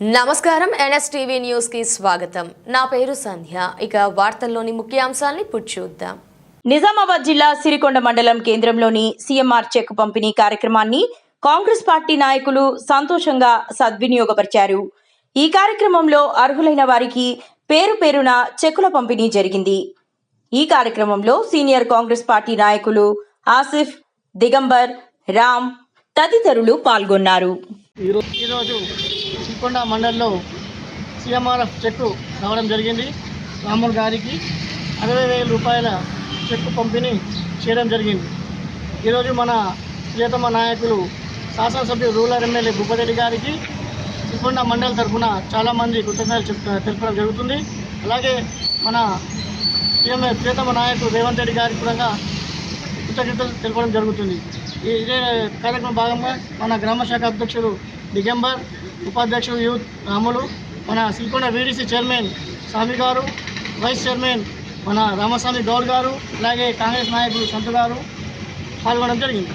నమస్కారం. ఎన్ఎస్టీవీ న్యూస్కి స్వాగతం. నా పేరు సంధ్య. ఇక వార్తల్లోని ముఖ్యాంశాల్ని చూద్దాం. నిజామాబాద్ జిల్లా సిరికొండ మండలం కేంద్రంలోని సీఎంఆర్ చెక్ పంపిణీ కార్యక్రమాన్ని కాంగ్రెస్ పార్టీ నాయకులు సంతోషంగా సద్వినియోగపరిచారు. ఈ కార్యక్రమంలో అర్హులైన వారికి పేరు పేరున చెక్కుల పంపిణీ జరిగింది. ఈ కార్యక్రమంలో సీనియర్ కాంగ్రెస్ పార్టీ నాయకులు ఆసిఫ్ దిగంబర్ రామ్ తదితరులు పాల్గొన్నారు. ఈరోజు చిక్కొండ మండలిలో సీఎంఆర్ఎఫ్ చెక్కు రావడం జరిగింది. రాముల్ గారికి అరవై వేల రూపాయల చెక్కు పంపిణీ చేయడం జరిగింది. ఈరోజు మన ప్రియతమ నాయకులు శాసనసభ్యులు రూరల్ ఎమ్మెల్యే భూపరెడ్డి గారికి సిరికొండ మండల తరఫున చాలామంది కృతజ్ఞతలు చెప్ తెలపడం జరుగుతుంది. అలాగే మన ప్రియ ప్రియతమ నాయకుడు రేవంత్ రెడ్డి గారికి కూడా కృతజ్ఞతలు తెలపడం జరుగుతుంది. ఈ ఇదే కార్యక్రమం భాగంగా మన గ్రామ శాఖ అధ్యక్షుడు దిగంబర్ ఉపాధ్యక్షుడు యూత్ రాములు మన సిల్కొండ వీడీసీ చైర్మన్ స్వామి గారు వైస్ చైర్మన్ మన రామస్వామి గౌడ్ గారు అలాగే కాంగ్రెస్ నాయకులు సంతు గారు పాల్గొనడం జరిగింది.